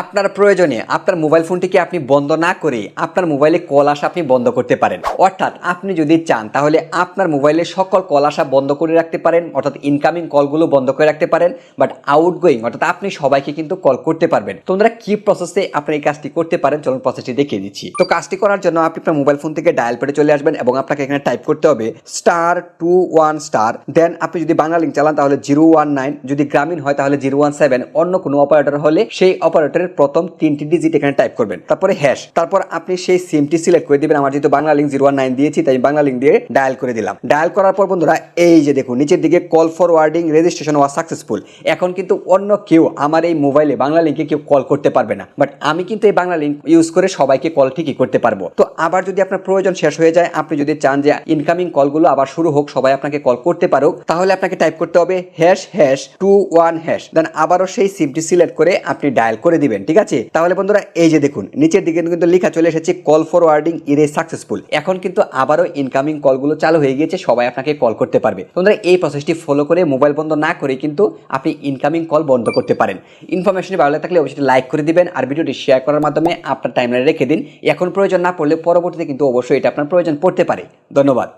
আপনার প্রয়োজনে আপনার মোবাইল ফোনটিকে আপনি বন্ধ না করে আপনার মোবাইলে কল আসা আপনি বন্ধ করতে পারেন। অর্থাৎ আপনি যদি চান তাহলে আপনার মোবাইলে সকল কল আসা বন্ধ করে রাখতে পারেন, অর্থাৎ ইনকামিং কলগুলো বন্ধ করে রাখতে পারেন বাট আউট গোয়িং অর্থাৎ আপনি সবাইকে কিন্তু কল করতে পারবেন। তোমরা কি প্রসেসে আপনি এই কাজটি করতে পারেন? চলুন প্রসেসটি দেখিয়ে দিচ্ছি। তো কাজটি করার জন্য আপনি আপনার মোবাইল ফোন থেকে ডায়াল পেডে চলে আসবেন এবং আপনাকে এখানে টাইপ করতে হবে star two one star then আপনি যদি বাংলা লিঙ্ক চালান তাহলে জিরো ওয়ান নাইন যদি গ্রামীণ হয় তাহলে জিরো ওয়ান সেভেন অন্য কোনো অপারেটর হলে সেই অপারেটরের প্রথম তিনটি ডিজিট এখানে টাইপ করবেন। তারপরে হ্যাশ তারপর আপনি সেই সিমটি সিলেক্ট করে দিবেন। আমার যেহেতু বাংলা লিঙ্ক জিরো নাইন দিয়েছি, তাই বাংলা লিঙ্ক দিয়ে ডায়াল করে দিলাম। ডায়াল করার পর বন্ধুরা, এই যে দেখুন, নিচের দিকে call forwarding registration was successful এখন কিন্তু অন্য কেউ আমার এই মোবাইলে বাংলা লিঙ্কে কেউ কল করতে পারবে না। বাট আমি কিন্তু এই বাংলা লিঙ্ক ইউজ করে সবাইকে কল ঠিকই করতে পারব। তো আবার যদি আপনার প্রয়োজন শেষ হয়ে যায়, আপনি যদি চান যে ইনকামিং কলগুলো আবার শুরু হোক, সবাই আপনাকে কল করতে পারুক, তাহলে আপনাকে টাইপ করতে হবে hash hash two one hash then আবারও সেই সিমটি সিলেক্ট করে আপনি ডায়াল করে দিবেন, ঠিক আছে? তাহলে বন্ধুরা, এই যে দেখুন, নিচের দিকে কিন্তু লেখা চলে এসেছে কল ফরওয়ার্ডিং ইরে সাকসেসফুল এখন কিন্তু আবারও ইনকামিং কলগুলো চালু হয়ে গিয়েছে, সবাই আপনাকে কল করতে পারবে। বন্ধুরা, এই প্রসেসটি ফলো করে মোবাইল বন্ধ না করে কিন্তু আপনি ইনকামিং কল বন্ধ করতে পারেন। ইনফরমেশন ভালো থাকলে অবশ্যই লাইক করে দিবেন আর ভিডিওটি শেয়ার করার মাধ্যমে আপনার টাইমলাইনে রেখে দিন। এখন প্রয়োজন না পড়লে পরবর্তীতে কিন্তু অবশ্যই এটা আপনার প্রয়োজন পড়তে পারে। ধন্যবাদ।